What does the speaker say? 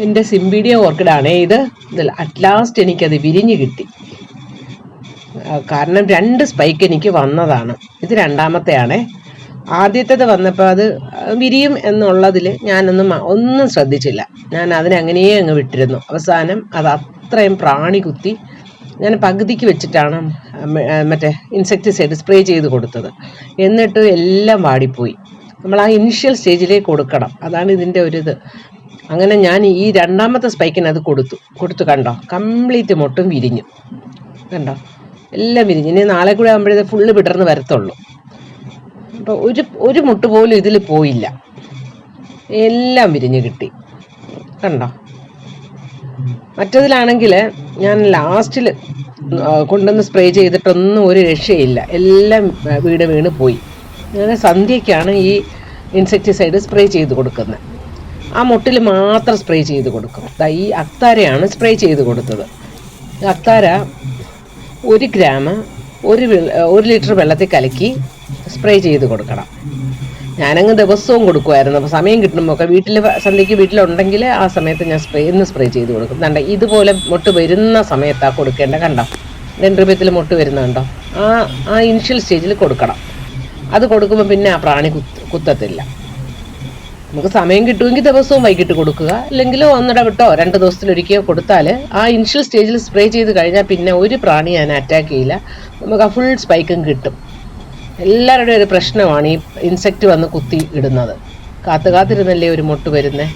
എന്റെ സിംബീഡിയ ഓർക്കിഡാണേ. ഇത് at last എനിക്കത് വിരിഞ്ഞ് കിട്ടി. കാരണം രണ്ട് സ്പൈക്ക് എനിക്ക് വന്നതാണ്. ഇത് രണ്ടാമത്തെയാണേ. ആദ്യത്തേത് വന്നപ്പോൾ അത് വിരിയും എന്നുള്ളതിൽ ഞാനൊന്നും ഒന്നും ശ്രദ്ധിച്ചില്ല. ഞാൻ അതിനങ്ങനെയേ അങ്ങ് വിട്ടിരുന്നു. അവസാനം അത് അത്രയും പ്രാണി കുത്തി ഞാൻ പകുതിക്ക് വെച്ചിട്ടാണ് മറ്റേ ഇൻസെക്ടിസൈഡ് സ്പ്രേ ചെയ്ത് കൊടുത്തത്. എന്നിട്ട് എല്ലാം വാടിപ്പോയി. നമ്മൾ ആ ഇനിഷ്യൽ സ്റ്റേജിലേക്ക് കൊടുക്കണം. അതാണ് ഇതിന്റെ ഒരു ഇത്. അങ്ങനെ ഞാൻ ഈ രണ്ടാമത്തെ സ്പൈക്കിന് അത് കൊടുത്തു. കൊടുത്തു കണ്ടോ? കംപ്ലീറ്റ് മൊട്ടും വിരിഞ്ഞു. കണ്ടോ? എല്ലാം വിരിഞ്ഞു. ഇനി നാളെ കൂടെ ആകുമ്പോഴേ ഫുള്ള് വിടർന്ന് വരത്തുള്ളൂ. അപ്പോൾ ഒരു ഒരു മുട്ട് പോലും ഇതിൽ പോയില്ല. എല്ലാം വിരിഞ്ഞ് കിട്ടി. കണ്ടോ? മറ്റതിലാണെങ്കിൽ ഞാൻ ലാസ്റ്റിൽ കൊണ്ടുവന്ന് സ്പ്രേ ചെയ്തിട്ടൊന്നും ഒരു രക്ഷയില്ല. എല്ലാം വീട് വീണ് പോയി. ഞാൻ സന്ധ്യയ്ക്കാണ് ഈ ഇൻസെക്ടിസൈഡ് സ്പ്രേ ചെയ്ത് കൊടുക്കുന്നത്. ആ മുട്ടിൽ മാത്രം സ്പ്രേ ചെയ്ത് കൊടുക്കും. ഈ അക്താരയാണ് സ്പ്രേ ചെയ്ത് കൊടുത്തത്. അക്താര ഒരു ഗ്രാം ഒരു ഒരു ലിറ്റർ വെള്ളത്തിൽ കലക്കി സ്പ്രേ ചെയ്ത് കൊടുക്കണം. ഞാനങ്ങ് ദിവസവും കൊടുക്കുമായിരുന്നു അപ്പോൾ സമയം കിട്ടുമ്പോൾ ഒക്കെ വീട്ടിൽ സന്ധ്യയ്ക്ക് വീട്ടിലുണ്ടെങ്കിൽ ആ സമയത്ത് ഞാൻ സ്പ്രേ ഇന്ന് സ്പ്രേ ചെയ്ത് കൊടുക്കും. കണ്ട ഇതുപോലെ മുട്ട് വരുന്ന സമയത്താണ് കൊടുക്കേണ്ട കണ്ടോ? ദണ്ഡ്രൂപ്യത്തിൽ മുട്ട് വരുന്നുണ്ടോ ആ ആ ഇനിഷ്യൽ സ്റ്റേജിൽ കൊടുക്കണം. അത് കൊടുക്കുമ്പോൾ പിന്നെ ആ പ്രാണി കുത്തത്തില്ല. നമുക്ക് സമയം കിട്ടുമെങ്കിൽ ദിവസവും വൈകിട്ട് കൊടുക്കുക. അല്ലെങ്കിൽ ഒന്നിട വിട്ടോ രണ്ട് ദിവസത്തിലൊരിക്കയോ കൊടുത്താൽ ആ ഇനിഷ്യൽ സ്റ്റേജിൽ സ്പ്രേ ചെയ്ത് കഴിഞ്ഞാൽ പിന്നെ ഒരു പ്രാണി ഞാൻ അറ്റാക്ക് ചെയ്യില്ല. നമുക്ക് ആ ഫുൾ സ്പൈക്കും കിട്ടും. എല്ലാവരുടെയും ഒരു പ്രശ്നമാണ് ഈ ഇൻസെക്റ്റ് വന്ന് കുത്തി ഇടുന്നത്. കാത്തു കാത്തിരുന്നല്ലേ ഒരു മുട്ട് വരുന്നേ?